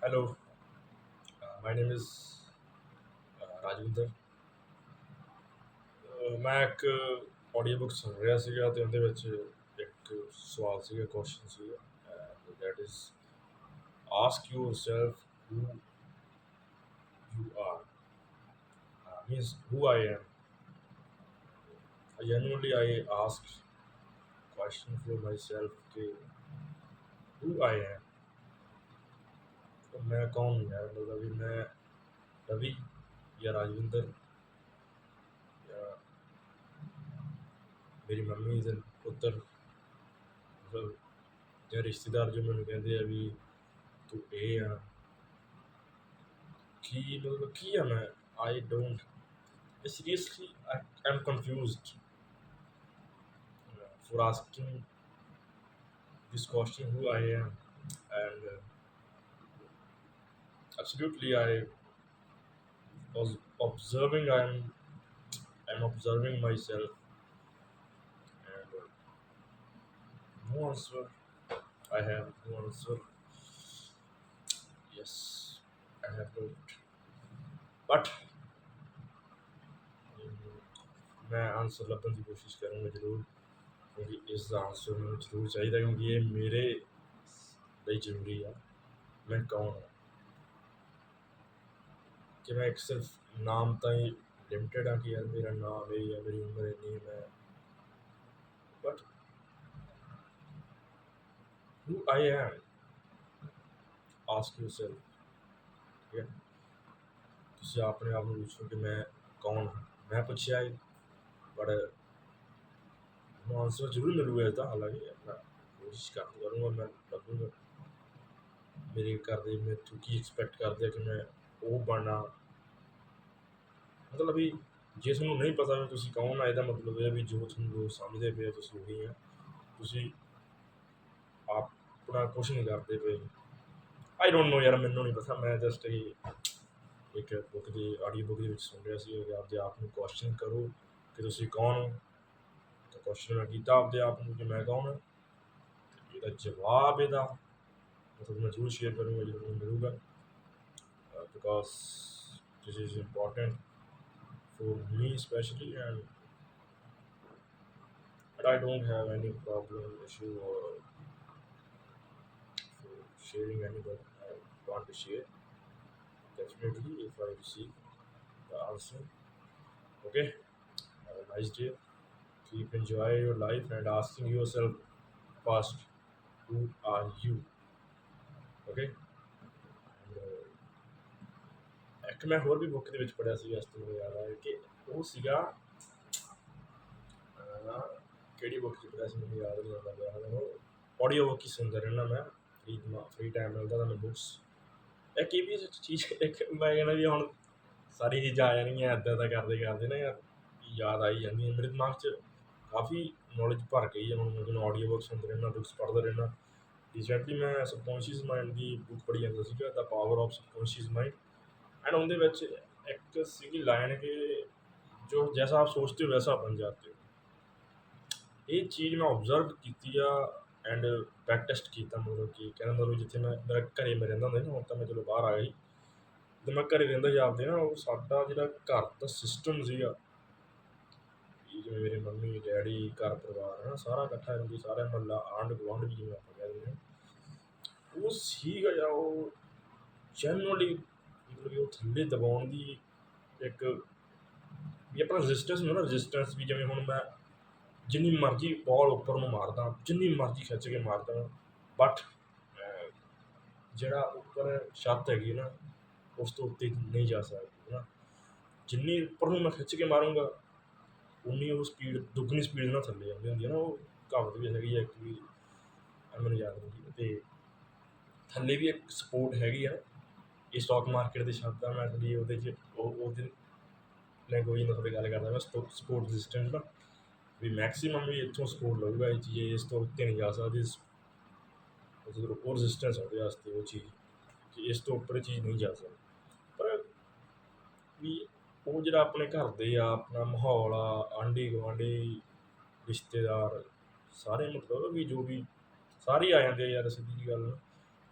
Hello, uh, my name is uh, Rajwinder ਅਹ ਮੈਂ ਇੱਕ audio book ਸੁਣ ਰਿਹਾ ਸੀਗਾ ਤੇ ਉਹਦੇ ਵਿੱਚ ਇੱਕ ਸਵਾਲ ਸੀਗਾ ਕੁਐਸਚਨ ਸੀਗਾ that is ask yourself who you are uh, means who I am genuinely I asked question for myself कि who I am ਮੈਂ ਕੌਣ ਹੂੰ ਯਾਰ, ਮਤਲਬ ਵੀ ਮੈਂ ਰਵੀ ਜਾਂ ਰਾਜਵਿੰਦਰ ਜਾਂ ਮੇਰੀ ਮੰਮੀ ਦੇ ਪੁੱਤਰ, ਮਤਲਬ ਜਾਂ ਰਿਸ਼ਤੇਦਾਰ ਜੋ ਮੈਨੂੰ ਕਹਿੰਦੇ ਆ ਵੀ ਤੂੰ ਇਹ ਆ। ਕੀ ਮਤਲਬ ਕੀ ਆ ਮੈਂ? I don't seriously, I am confused. For asking this question who I am and absolutely I was observing I'm I'm observing myself and uh, no answer I have no answer yes I have not but ਮੈਂ answer ਲੱਭਣ ਦੀ ਕੋਸ਼ਿਸ਼ ਕਰਾਂਗਾ ਜ਼ਰੂਰ ਕਿਉਂਕਿ ਇਸ ਦਾ answer ਮੈਨੂੰ ਜ਼ਰੂਰ ਚਾਹੀਦਾ ਕਿਉਂਕਿ ਇਹ ਮੇਰੇ ਲਈ ਜ਼ਰੂਰੀ ਆ ਮੈਂ ਕੌਣ ਹਾਂ ਕਿ ਮੈਂ ਇੱਕ ਸਿਰਫ ਨਾਮ ਤਾਂ ਹੀ ਲਿਮਟਿਡ ਆ ਕਿ ਯਾਰ ਮੇਰਾ ਨਾਮ ਇਹ ਹੈ ਮੇਰੀ ਉਮਰ ਇੰਨੀ ਹੈ but who I am? Ask yourself. ਠੀਕ ਤੁਸੀਂ ਆਪਣੇ ਆਪ ਨੂੰ ਪੁੱਛੋ ਕਿ ਮੈਂ ਕੌਣ ਹਾਂ? ਮੈਂ ਪੁੱਛਿਆ ਹੈ ਬਟ ਆਨਸਰ ਜ਼ਰੂਰ ਮਿਲੂਗਾ ਇਹਦਾ ਹਾਲਾਂਕਿ ਆਪਣਾ ਕੋਸ਼ਿਸ਼ ਕਰ ਕਰੂੰਗਾ, ਮੈਂ ਲੱਭੂੰਗਾ ਮੇਰੇ ਘਰ ਦੇ ਮੇਰੇ ਤੋਂ ਕੀ ਐਕਸਪੈਕਟ ਕਰਦੇ ਆ ਕਿ ਮੈਂ ਉਹ ਬਣਨਾ। ਮਤਲਬ ਵੀ ਜੇ ਤੁਹਾਨੂੰ ਨਹੀਂ ਪਤਾ ਵੀ ਤੁਸੀਂ ਕੌਣ ਆ, ਇਹਦਾ ਮਤਲਬ ਇਹ ਵੀ ਜੋ ਤੁਹਾਨੂੰ ਲੋਕ ਸਮਝਦੇ ਪਏ ਤੁਸੀਂ ਉਹੀ ਆ। ਤੁਸੀਂ ਆਪਣਾ ਕੁਛ ਨਹੀਂ ਕਰਦੇ ਪਏ। ਆਈ ਡੋਂਟ ਨੋ ਯਾਰ, ਮੈਨੂੰ ਨਹੀਂ ਪਤਾ। ਮੈਂ ਜਸਟ ਇਹ ਇੱਕ ਬੁੱਕ ਦੀ ਆਡੀਓ ਬੁੱਕ ਦੇ ਵਿੱਚ ਸੁਣ ਰਿਹਾ ਸੀ ਕਿ ਆਪਦੇ ਆਪ ਨੂੰ ਕੁਐਸਚਨ ਕਰੋ ਕਿ ਤੁਸੀਂ ਕੌਣ ਹੋ? ਤਾਂ ਕੁਐਸਚਨ ਮੈਂ ਕੀਤਾ ਆਪਦੇ ਆਪ ਨੂੰ ਕਿ ਮੈਂ ਕੌਣ ਹਾਂ ਇਹਦਾ ਜਵਾਬ ਇਹਦਾ। ਮਤਲਬ ਮੈਂ ਜ਼ਰੂਰ ਸ਼ੇਅਰ ਕਰੂੰਗਾ, ਜਦੋਂ ਮੈਨੂੰ ਮਿਲੂਗਾ। because this is important for me especially and but I don't have any problem issue or for sharing anything. I want to share. Definitely if I receive the answer. Okay? Have a nice day. Keep enjoy your life and asking yourself first who are you? Okay? ਇੱਕ ਮੈਂ ਹੋਰ ਵੀ book ਦੇ ਵਿੱਚ ਪੜਿਆ ਸੀ ਇਸ ਤੋਂ ਮੈਨੂੰ ਯਾਦ ਆਇਆ ਕਿ ਉਹ ਸੀਗਾ ਕਿਹੜੀ ਬੁੱਕ ਚ ਪੜਿਆ ਸੀ ਮੈਨੂੰ ਯਾਦ ਨਹੀਂ ਆਉਂਦਾ ਪਿਆ। ਉਹ ਆਡੀਓ ਬੁੱਕ ਹੀ ਸੁਣਦਾ ਰਹਿਣਾ ਮੈਂ ਫ੍ਰੀ ਫ੍ਰੀ ਟਾਈਮ ਮਿਲਦਾ ਤਾਂ ਮੈਂ ਬੁੱਕਸ ਇੱਕ ਇਹ ਵੀ ਚੀਜ਼, ਇੱਕ ਮੈਂ ਕਹਿੰਦਾ ਵੀ ਹੁਣ ਸਾਰੀ ਚੀਜ਼ਾਂ ਆ ਜਾਣਗੀਆਂ ਇੱਦਾਂ ਦਾ ਕਰਦੇ ਕਰਦੇ ਨਾ ਯਾਰ ਯਾਦ ਆਈ ਜਾਂਦੀ ਹੈ। ਮੇਰੇ ਦਿਮਾਗ 'ਚ ਕਾਫੀ ਨੌਲੇਜ ਭਰ ਗਈ ਹੈ। ਹੁਣ ਮੈਂ ਆਡੀਓ ਬੁੱਕ ਸੁਣਦਾ ਰਹਿਣਾ ਬੁੱਕਸ ਪੜ੍ਹਦਾ ਰਹਿਣਾ ਰੀਸੈਂਟਲੀ ਮੈਂ ਸਬਕੌਂਸ਼ੀਅਸ ਮਾਈਂਡ ਦੀ ਬੁੱਕ ਪੜ੍ਹੀ ਜਾਂਦਾ ਸੀਗਾ the power of subconscious mind and ਉਹਦੇ ਵਿੱਚ ਇੱਕ ਸੀਗੀ ਲਾਈਨ ਕਿ ਜੋ ਜੈਸਾ ਆਪ ਸੋਚਦੇ ਹੋ ਵੈਸਾ ਬਣ ਜਾਂਦੇ ਹੋ। ਇਹ ਚੀਜ਼ ਮੈਂ ਆਬਜ਼ਰਵ ਕੀਤੀ ਆ ਐਂਡ ਬੈਕ ਕੀਤਾ ਮਤਲਬ ਕਿ ਕਹਿੰਦਾ ਮਤਲਬ ਜਿੱਥੇ ਮੈਂ, ਮੇਰਾ ਘਰੇ ਮੈਂ ਰਹਿੰਦਾ ਹੁੰਦਾ ਸੀ ਨਾ, ਹੁਣ ਤਾਂ ਮੈਂ ਚਲੋ ਬਾਹਰ ਆ ਗਈ ਤੇ ਮੈਂ ਘਰੇ ਰਹਿੰਦਾ ਜਾਂਦੇ ਨਾ, ਉਹ ਸਾਡਾ ਜਿਹੜਾ ਘਰ ਦਾ ਸਿਸਟਮ ਸੀਗਾ ਜਿਵੇਂ ਮੇਰੇ ਮੰਮੀ, ਡੈਡੀ, ਘਰ ਪਰਿਵਾਰ ਹੈ ਨਾ ਸਾਰਾ ਇਕੱਠਾ ਰਹਿੰਦੀ ਸਾਰਾ ਮਹੱਲਾ ਆਂਡ ਗੁਆਂਢ ਵੀ ਜਿਵੇਂ ਆਪਾਂ ਕਹਿੰਦੇ ਨੇ ਉਹ ਸੀਗਾ ਜਾਂ ਉਹ ਜਨਰਲੀ ਮਤਲਬ ਉਹ ਥੱਲੇ ਦਬਾਉਣ ਦੀ ਇੱਕ ਵੀ ਆਪਣਾ ਰੈਜ਼ਿਸਟੈਂਸ ਹੁੰਦਾ ਨਾ ਰੈਜ਼ਿਸਟੈਂਸ ਵੀ ਜਿਵੇਂ ਹੁਣ ਮੈਂ ਜਿੰਨੀ ਮਰਜ਼ੀ ਬਾਲ ਉੱਪਰ ਨੂੰ ਮਾਰਦਾ, ਜਿੰਨੀ ਮਰਜ਼ੀ ਖਿੱਚ ਕੇ ਮਾਰਦਾ ਬਟ ਜਿਹੜਾ ਉੱਪਰ ਛੱਤ ਹੈਗੀ ਨਾ, ਉਸ ਤੋਂ ਉੱਤੇ ਨਹੀਂ ਜਾ ਸਕਦੀ ਨਾ। ਜਿੰਨੀ ਉੱਪਰ ਨੂੰ ਮੈਂ ਖਿੱਚ ਕੇ ਮਾਰੂੰਗਾ, ਉਨੀ ਉਹ ਸਪੀਡ ਦੁੱਗਣੀ ਸਪੀਡ ਨਾਲ ਥੱਲੇ ਜਾਂਦੀ ਹੁੰਦੀ ਹੈ ਨਾ, ਉਹ ਕਹਾਵਤ ਵੀ ਹੈਗੀ ਹੈ ਇੱਕ ਵੀ ਇਹ ਮੈਨੂੰ ਯਾਦ ਨਹੀਂ, ਤੇ ਥੱਲੇ ਵੀ ਇੱਕ ਸਪੋਰਟ ਹੈਗੀ ਆ ਇਹ ਸਟਾਕ ਮਾਰਕੀਟ ਦੇ ਸ਼ਬਦ ਆ ਮੈਂ ਲਈ ਉਹਦੇ 'ਚ ਉਹ ਉਹਦੇ ਲੈਂਗੁਏਜ ਨਾਲ ਥੋੜ੍ਹੀ ਗੱਲ ਕਰਦਾ, ਮੈਂ ਸਪੋਰਟ ਰੈਜ਼ਿਸਟੈਂਸ ਦਾ ਵੀ ਮੈਕਸਿਮਮ ਵੀ ਇੱਥੋਂ ਸਪੋਰਟ ਲਊਗਾ ਇਹ ਚੀਜ਼, ਇਸ ਤੋਂ ਉੱਤੇ ਨਹੀਂ ਜਾ ਸਕਦੀ। ਉਹ ਜਦੋਂ ਉਹ ਰੈਜ਼ਿਸਟੈਂਸ ਉਹਦੇ ਵਾਸਤੇ ਉਹ ਚੀਜ਼, ਕਿ ਇਸ ਤੋਂ ਉੱਪਰ ਇਹ ਚੀਜ਼ ਨਹੀਂ ਜਾ ਸਕਦੀ। ਪਰ ਵੀ ਉਹ ਜਿਹੜਾ ਆਪਣੇ ਘਰ ਦੇ ਆ, ਆਪਣਾ ਮਾਹੌਲ ਆ, ਆਂਢੀ ਗੁਆਂਢੀ, ਰਿਸ਼ਤੇਦਾਰ, ਸਾਰੇ ਮਤਲਬ ਵੀ ਜੋ ਵੀ, ਸਾਰੇ ਆ ਜਾਂਦੇ ਆ ਯਾਰ, ਸਿੱਧੀ ਜਿਹੀ ਗੱਲ।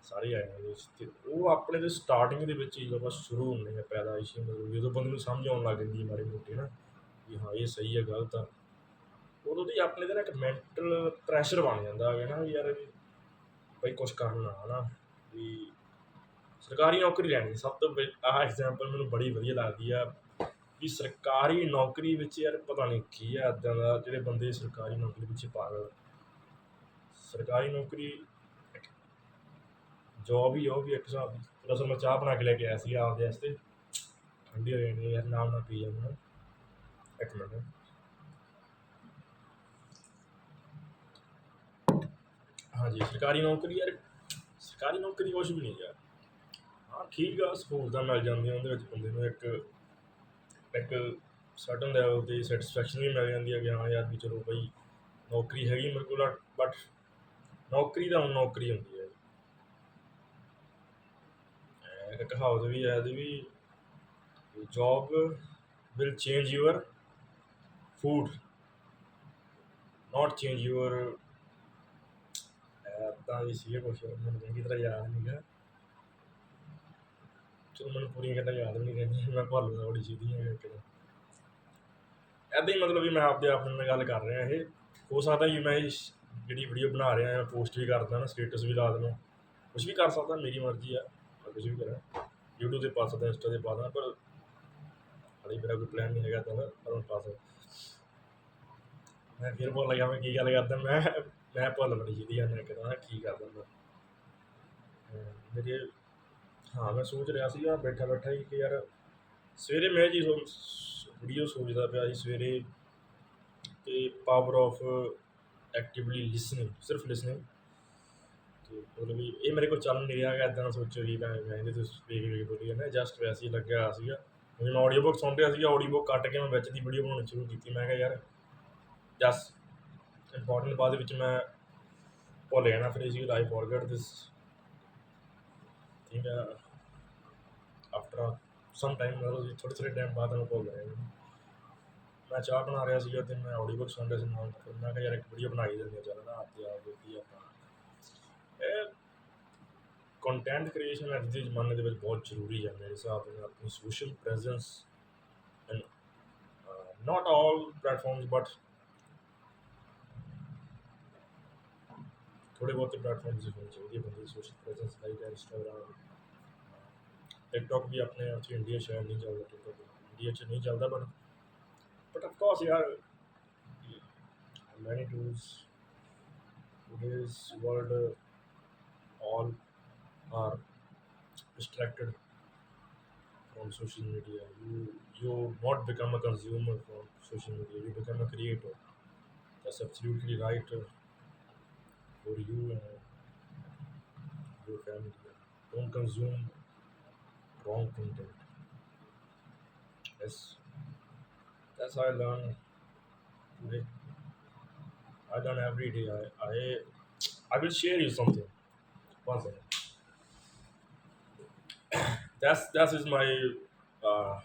ਸਾਰੇ ਆਏ ਨੇ ਤੇ ਉਹ ਆਪਣੇ ਦੇ ਸਟਾਰਟਿੰਗ ਦੇ ਵਿੱਚ ਹੀ ਜਦੋਂ ਬਸ ਸ਼ੁਰੂ ਹੁੰਦੇ ਆ ਪੈਦਾਇਸ਼ ਹੀ ਮਤਲਬ ਜਦੋਂ ਬੰਦੇ ਨੂੰ ਸਮਝ ਆਉਣ ਲੱਗ ਜਾਂਦੀ ਹੈ ਮਾੜੀ ਮੋਟੀ ਨਾ, ਵੀ ਹਾਂ, ਇਹ ਸਹੀ ਹੈ, ਗਲਤ ਆ। ਉਦੋਂ ਦੀ ਆਪਣੇ ਤੇ ਨਾ ਇੱਕ ਮੈਂਟਲ ਪ੍ਰੈਸ਼ਰ ਬਣ ਜਾਂਦਾ ਹੈ ਨਾ ਯਾਰ ਵੀ ਬਈ ਕੁਝ ਕਰਨਾ ਹਨਾ ਵੀ ਸਰਕਾਰੀ ਨੌਕਰੀ ਲੈਣੀ। ਸਭ ਤੋਂ ਆਹ ਐਗਜ਼ਾਮਪਲ ਮੈਨੂੰ ਬੜੀ ਵਧੀਆ ਲੱਗਦੀ ਆ ਵੀ ਸਰਕਾਰੀ ਨੌਕਰੀ ਵਿੱਚ ਯਾਰ ਪਤਾ ਨਹੀਂ ਕੀ ਆ, ਇੱਦਾਂ ਦਾ ਜਿਹੜੇ ਬੰਦੇ ਸਰਕਾਰੀ ਨੌਕਰੀ ਪਿੱਛੇ ਪਾਗਲ ਸਰਕਾਰੀ ਨੌਕਰੀ ਜੋਬ ਹੀ ਆ, ਉਹ ਵੀ ਇੱਕ ਹਿਸਾਬ ਦੀ। ਦਰਅਸਲ ਮੈਂ ਚਾਹ ਬਣਾ ਕੇ ਲੈ ਕੇ ਆਇਆ ਸੀ ਆਪਦੇ ਵਾਸਤੇ। ਠੰਡੀ ਹੋ ਜਾਣੀ ਯਾਰ ਨਾਲ ਨਾਲ ਪੀ ਜਾਂਦਾ ਇੱਕ ਮਿੰਟ। ਹਾਂਜੀ ਸਰਕਾਰੀ ਨੌਕਰੀ ਯਾਰ ਸਰਕਾਰੀ ਨੌਕਰੀ ਕੁਛ ਵੀ ਨਹੀਂ ਯਾਰ। ਹਾਂ ਠੀਕ ਆ ਸਹੂਲਤਾਂ ਮਿਲ ਜਾਂਦੀਆਂ ਉਹਦੇ ਵਿੱਚ ਬੰਦੇ ਨੂੰ ਇੱਕ ਇੱਕ ਸਰਟਨ ਲੈਵਲ ਤੇ ਸੈਟੀਸਫੈਕਸ਼ਨ ਵੀ ਮਿਲ ਜਾਂਦੀ ਹੈ ਕਿ ਹਾਂ ਯਾਰ ਵੀ ਚਲੋ ਭਾਈ ਨੌਕਰੀ ਹੈਗੀ ਮੇਰੇ ਕੋਲ ਬਟ ਨੌਕਰੀ ਤਾਂ ਹੁਣ ਨੌਕਰੀ ਹੁੰਦੀ ਹੈ ਅਹ ਇੱਕ ਕਹਾਵਤ ਵੀ ਹੈ ਇਹਦੀ ਵੀ job will change your food not change your ਤਾਂ ਹੀ ਸੀ ਕੁਛ, ਮੈਨੂੰ ਚੰਗੀ ਤਰ੍ਹਾਂ ਯਾਦ ਨਹੀਂ ਹੈ ਚਲੋ ਮੈਨੂੰ ਪੂਰੀਆਂ ਗੱਲਾਂ ਯਾਦ ਵੀ ਨਹੀਂ ਰਹਿੰਦੀਆਂ, ਮੈਂ ਭੁੱਲ ਜਾਂਦਾ ਥੋੜੀ ਚੀਜ਼ਾਂ ਹੈ ਕਿ ਐਦਾਂ ਹੀ ਮਤਲਬ ਵੀ ਮੈਂ ਆਪਦੇ ਆਪ ਨਾਲ ਗੱਲ ਕਰ ਰਿਹਾ ਇਹ। ਹੋ ਸਕਦਾ ਕਿ ਮੈਂ ਇਸ ਜਿਹੜੀ ਵੀਡੀਓ ਬਣਾ ਰਿਹਾ ਹਾਂ ਪੋਸਟ ਵੀ ਕਰਦਾ ਨਾ ਸਟੇਟਸ ਵੀ ਲਾ ਦੇਣਾ ਕੁਝ ਵੀ ਕਰ ਸਕਦਾ, ਮੇਰੀ ਮਰਜ਼ੀ ਆ। ਮੈਂ ਕੁਝ ਵੀ ਕਰਾਂ YouTube ਤੇ ਪਾ ਸਕਦਾ ਇੰਸਟਾ ਤੇ ਪਾ ਦੇਣਾ, ਪਰ ਹਾਲੇ ਮੇਰਾ ਕੋਈ ਪਲਾਨ ਨਹੀਂ ਹੈਗਾ ਤਾਂ ਪਰ ਮੈਂ ਪਾ ਸਕਦਾ ਮੈਂ ਫਿਰ ਭੁੱਲ ਗਿਆ ਮੈਂ ਕੀ ਗੱਲ ਕਰਦਾ, ਮੈਂ ਮੈਂ ਭੁੱਲ ਬੜੀ ਜਿਹਦੀ ਆ, ਮੈਂ ਕਹਿੰਦਾ ਕੀ ਕਰਦਾ ਮੈਂ ਮੇਰੇ, ਹਾਂ, ਮੈਂ ਸੋਚ ਰਿਹਾ ਸੀਗਾ, ਬੈਠਾ ਬੈਠਾ ਹੀ ਕਿ ਯਾਰ ਸਵੇਰੇ ਮੈਂ ਜੀ ਵੀਡੀਓ ਸੋਚਦਾ ਪਿਆ ਸੀ ਸਵੇਰੇ ਤੇ ਪਾਵਰ ਆਫ ਐਕਟਿਵਲੀ ਲਿਸਨਿੰਗ ਸਿਰਫ ਲਿਸਨਿੰਗ ਮਤਲਬ ਵੀ, ਇਹ ਮੇਰੇ ਕੋਲ ਚੱਲ ਨਹੀਂ ਰਿਹਾ ਹੈਗਾ ਇਦਾਂ ਸੋਚੋ ਵੀ ਮੈਂ ਮੈਂ ਇਹਦੇ ਤੋਂ ਵੇਖ ਵੇਖ ਬੋਲੀ ਜਾਂਦਾ। ਜਸਟ ਵੈਸੇ ਹੀ ਲੱਗਿਆ ਸੀਗਾ। ਮੈਂ ਆਡੀਓ ਬੁੱਕ ਸੁਣ ਰਿਹਾ ਸੀਗਾ ਆਡੀਓ ਬੁੱਕ ਕੱਟ ਕੇ ਮੈਂ ਵਿੱਚ ਦੀ ਵੀਡੀਓ ਬਣਾਉਣੀ ਸ਼ੁਰੂ ਕੀਤੀ। ਮੈਂ ਕਿਹਾ ਯਾਰ ਜਸ ਇੰਪੋਰਟੈਂਟ ਬਾਅਦ ਵਿੱਚ ਮੈਂ ਭੁੱਲ ਜਾਣਾ, ਫਿਰ ਇਸ ਆਈ ਫੋਰਗੇਟ ਦਿਸ ਠੀਕ ਆਫਟਰ ਸਮ ਟਾਈਮ ਮਤਲਬ ਥੋੜੇ ਥੋੜੇ ਟਾਈਮ ਬਾਅਦ ਮੈਂ ਭੁੱਲ ਗਿਆ। ਮੈਂ ਚਾਹ ਬਣਾ ਰਿਹਾ ਸੀਗਾ ਤੇ ਮੈਂ ਆਡੀਓ ਬੁੱਕ ਸੁਣ ਰਿਹਾ ਸੀ ਨਾਲ। ਮੈਂ ਕਿਹਾ ਯਾਰ ਇੱਕ ਵੀਡੀਓ ਬਣਾਈ ਦਿੰਦੇ ਹਾਂ ਚੱਲ ਨਾ ਆਪਦੇ ਆਪ ਦੇਖੀ ਆਪਾਂ। ਕੰਟੈਂਟ ਕ੍ਰੀਏਸ਼ਨ ਅੱਜ ਦੇ ਜ਼ਮਾਨੇ ਦੇ ਵਿੱਚ ਬਹੁਤ ਜ਼ਰੂਰੀ ਹੈ ਮੇਰੇ ਹਿਸਾਬ ਨਾਲ ਆਪਣੀ social presence and not all platforms but ਥੋੜੇ ਬਹੁਤੇ ਪਲੇਟਫਾਰਮਸ ਹੋਣੇ ਚਾਹੀਦੇ ਬੰਦੇ ਦੀ social presence like Instagram TikTok ਵੀ ਆਪਣੇ ਉੱਥੇ ਇੰਡੀਆ ਸ਼ਾਇਦ ਨਹੀਂ ਚੱਲਦਾ ਟਿਕਟੌਕ ਇੰਡੀਆ 'ਚ ਨਹੀਂ ਚੱਲਦਾ ਬਟ ਬਟ ਆਫ ਕੋਰਸ ਯਾਰ, many tools, today's world, all are distracted from social media. You you not become a consumer from social media. You become a creator. That's absolutely right uh, for you and your family. Don't consume wrong content. Yes. That's how i learn I learn every day. I, I I will share you something. One second. That's that is my uh,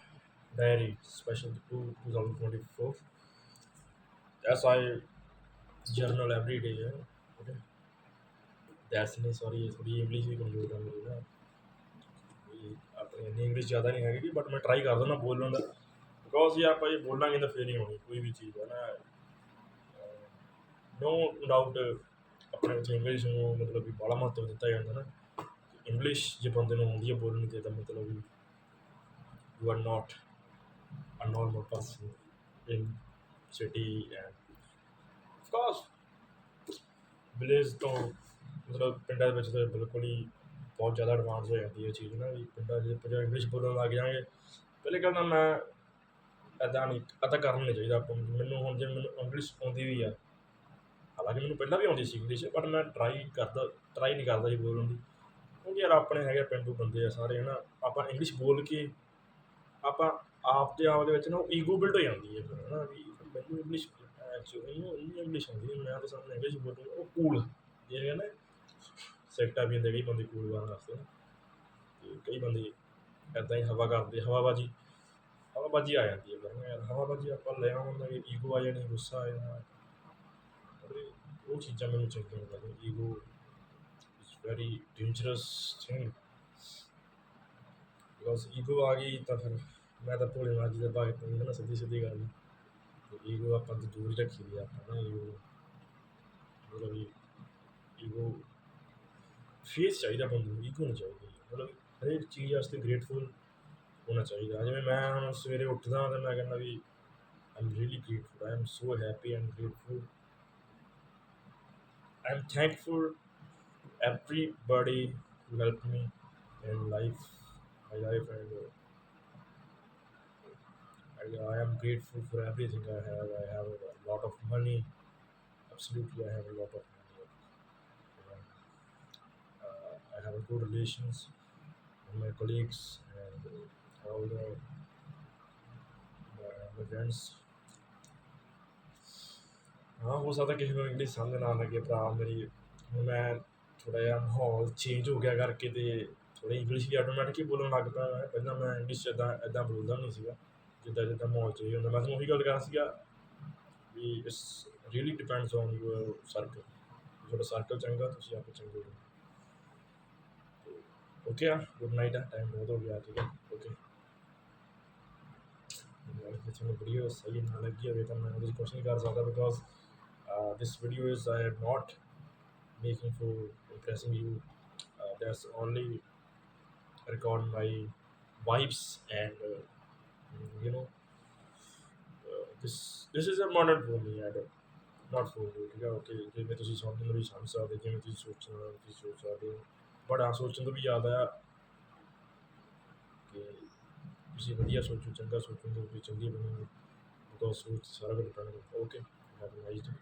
diary special to 2024. That's I journal every day. Yeah? Okay. That's ਨਹੀਂ sorry ਥੋੜੀ English ਵੀ ਕਮਜ਼ੋਰ ਹੈ ਮੇਰੀ ਨਾ ਆਪਣੀ English ਜ਼ਿਆਦਾ ਨਹੀਂ ਹੈਗੀ ਬਟ ਮੈਂ ਟਰਾਈ ਕਰਦਾ ਨਾ ਬੋਲਣ ਦਾ ਬਿਕੋਜ਼ ਜੇ ਆਪਾਂ ਬੋਲਾਂਗੇ ਤਾਂ ਫੇਰ ਨਹੀਂ ਹੋਣੀ ਕੋਈ ਵੀ ਚੀਜ਼ ਹੈ ਨਾ ਨੋ ਡਾਊਟ ਆਪਣੇ ਵਿੱਚ ਇੰਗਲਿਸ਼ ਨੂੰ ਮਤਲਬ ਵੀ ਬੜਾ ਮਹੱਤਵ ਦਿੱਤਾ ਜਾਂਦਾ ਨਾ ਇੰਗਲਿਸ਼ ਜੇ ਬੰਦੇ ਨੂੰ ਆਉਂਦੀ ਹੈ ਬੋਲਣ ਤੇ ਤਾਂ ਮਤਲਬ you are not a normal person in city and of course village ਤੋਂ ਮਤਲਬ ਪਿੰਡਾਂ ਦੇ ਵਿੱਚ ਤਾਂ ਬਿਲਕੁਲ ਹੀ ਬਹੁਤ ਜ਼ਿਆਦਾ ਐਡਵਾਂਸ ਹੋ ਜਾਂਦੀ ਹੈ ਚੀਜ਼ ਨਾ ਵੀ ਪਿੰਡਾਂ 'ਚ ਜੇ ਇੰਗਲਿਸ਼ ਬੋਲਣ ਲੱਗ ਜਾਵਾਂਗੇ, ਪਹਿਲੇ ਗੱਲ ਤਾਂ ਮੈਂ ਇੱਦਾਂ ਨਹੀਂ ਇੱਦਾਂ ਕਰਨਾ ਨਹੀਂ ਚਾਹੀਦਾ ਆਪਾਂ ਨੂੰ। ਮੈਨੂੰ ਹੁਣ ਜੇ ਮੈਨੂੰ ਇੰਗਲਿਸ਼ ਆਉਂਦੀ ਵੀ ਆ, ਹਾਲਾਂਕਿ ਮੈਨੂੰ ਪਹਿਲਾਂ ਵੀ ਆਉਂਦੀ ਸੀ ਇੰਗਲਿਸ਼ ਬਟ ਮੈਂ ਟਰਾਈ ਕਰਦਾ ਟਰਾਈ ਨਹੀਂ ਕਰਦਾ ਸੀ ਬੋਲਣ ਦੀ ਹੁਣ ਯਾਰ ਆਪਣੇ ਹੈਗੇ ਪਿੰਡੂ ਬੰਦੇ ਆ ਸਾਰੇ, ਹਨਾ। ਆਪਾਂ ਇੰਗਲਿਸ਼ ਬੋਲ ਕੇ ਆਪਾਂ ਆਪ ਦੇ ਆਪ ਦੇ ਵਿੱਚ ਨਾ ਈਗੋ ਬਿਲਡ ਹੋ ਜਾਂਦੀ ਹੈ ਫਿਰ, ਹਨਾ, ਵੀ ਮੈਨੂੰ ਇੰਗਲਿਸ਼ ਐਕਚੁਅਲੀ ਉਹਨੂੰ ਇੰਗਲਿਸ਼ ਆਉਂਦੀ ਨਹੀਂ ਮੈਂ ਤਾਂ ਸਾਹਮਣੇ ਇੰਗਲਿਸ਼ ਬੋਲੂੰ ਉਹ ਕੂਲ ਜੇ ਕਹਿੰਦੇ ਸੈਕਟਾ ਵੀ ਹੁੰਦੇ ਕਈ ਬੰਦੇ ਕੂਲ ਬਣਨ ਵਾਸਤੇ ਨਾ। ਤੇ ਕਈ ਬੰਦੇ ਇੱਦਾਂ ਹੀ ਹਵਾ ਕਰਦੇ, ਹਵਾਬਾਜੀ ਹਵਾਬਾਜੀ ਆ ਜਾਂਦੀ ਹੈ ਫਿਰ ਨਾ ਯਾਰ, ਹਵਾਬਾਜੀ ਆਪਾਂ ਲੈ ਆਉਂਦੇ ਈਗੋ ਆ ਜਾਣੀ, ਗੁੱਸਾ ਆ ਜਾਣਾ। ਪਰ ਉਹ ਚੀਜ਼ਾਂ ਮੈਨੂੰ ਚੰਗੀਆਂ ਨਹੀਂ ਲੱਗਦੀਆਂ ego very dangerous thing. Because ego ਆ ਗਈ ਤਾਂ ਫਿਰ ਮੈਂ ਤਾਂ ਭੋਲੇ ਮਾਜੀ ਦਾ ਭਗਤ ਨਹੀਂ ਨਾ ਸਿੱਧੀ ਸਿੱਧੀ ਗੱਲ। ਤੇ ਈਗੋ ਆਪਾਂ ਤੋਂ ਦੂਰ ਰੱਖੀ ਦੀ ਆ ਆਪਾਂ ਨਾ। ਈਗੋ ਮਤਲਬ ਵੀ ਈਗੋ ਫੇਸ ਚਾਹੀਦਾ ਬੰਦੇ ਨੂੰ ਈਗੋ ਨਹੀਂ ਚਾਹੀਦਾ ਮਤਲਬ ਹਰੇਕ ਚੀਜ਼ ਵਾਸਤੇ ਗ੍ਰੇਟਫੁਲ ਹੋਣਾ ਚਾਹੀਦਾ। ਜਿਵੇਂ ਮੈਂ ਹੁਣ ਸਵੇਰੇ ਉੱਠਦਾ ਤਾਂ ਮੈਂ ਕਹਿੰਦਾ ਵੀ I'm really grateful I am so happy and grateful. I'm thankful to everybody who helped me in life, my life, and uh, I, I am grateful for everything I have. I have a lot of money. Absolutely, I have a lot of money. Uh, I have a good relations with my colleagues and uh, all the my, my friends. ਹਾਂ ਹੋ ਸਕਦਾ ਕਿਸੇ ਨੂੰ English ਸਮਝ ਨਾ ਲੱਗੇ ਭਰਾ ਮੇਰੀ ਹੁਣ ਮੈਂ ਥੋੜ੍ਹਾ ਜਿਹਾ ਮਾਹੌਲ ਚੇਂਜ ਹੋ ਗਿਆ ਕਰਕੇ ਤੇ ਥੋੜ੍ਹੀ ਇੰਗਲਿਸ਼ ਵੀ ਆਟੋਮੈਟਿਕ ਹੀ ਬੋਲਣ ਲੱਗ ਪਿਆ ਮੈਂ। ਪਹਿਲਾਂ ਮੈਂ ਇੰਗਲਿਸ਼ ਇੱਦਾਂ ਇੱਦਾਂ ਬੋਲਦਾ ਨਹੀਂ ਸੀਗਾ, ਜਿੱਦਾਂ ਜਿੱਦਾਂ ਮਾਹੌਲ ਚੇਂਜ ਹੁੰਦਾ। ਮੈਂ ਤੁਹਾਨੂੰ ਉਹੀ ਗੱਲ ਕਰ ਸੀਗਾ ਵੀ it's really depends on your circle ਤੁਹਾਡਾ ਸਰਕਲ ਚੰਗਾ, ਤੁਸੀਂ ਆਪੇ ਚੰਗੇ ਹੋ। ਓਕੇ ਆ ਗੁੱਡ ਨਾਈਟ ਆ ਟਾਈਮ ਬਹੁਤ ਹੋ ਗਿਆ, ਠੀਕ ਹੈ ਓਕੇ ਜੇ ਤੁਹਾਨੂੰ ਵੀਡੀਓ ਸਹੀ ਨਾ ਲੱਗੀ ਹੋਵੇ ਤਾਂ ਮੈਂ ਉਹਦੇ 'ਚ ਕੁਛ ਨਹੀਂ ਕਰ ਸਕਦਾ because this video is I am not making for impressing you. Uh, that's only record my vibes and uh, you know uh, this this is a modern for me and uh, not for you ਠੀਕ ਹੈ okay ਜਿਵੇਂ ਤੁਸੀਂ ਸਮਝਣ ਨੂੰ ਸਮਝ ਸਕਦੇ ਜਿਵੇਂ ਤੁਸੀਂ ਸੋਚਣਾ ਤੁਸੀਂ ਸੋਚ ਸਕਦੇ ਹੋ ਬਟ ਆ ਸੋਚਣ ਤੋਂ ਵੀ ਜ਼ਿਆਦਾ ਆ ਕਿ ਤੁਸੀਂ ਵਧੀਆ ਸੋਚੋ ਚੰਗਾ ਸੋਚੋਗੇ ਤੁਸੀਂ ਚੰਗੀ ਬਣੋਗੇ ਬਿਕੋਜ਼ ਸੋਚ ਸਾਰਾ ਕੁਝ ਡਿਪੈਂਡ ਕਰਦਾ okay have a nice day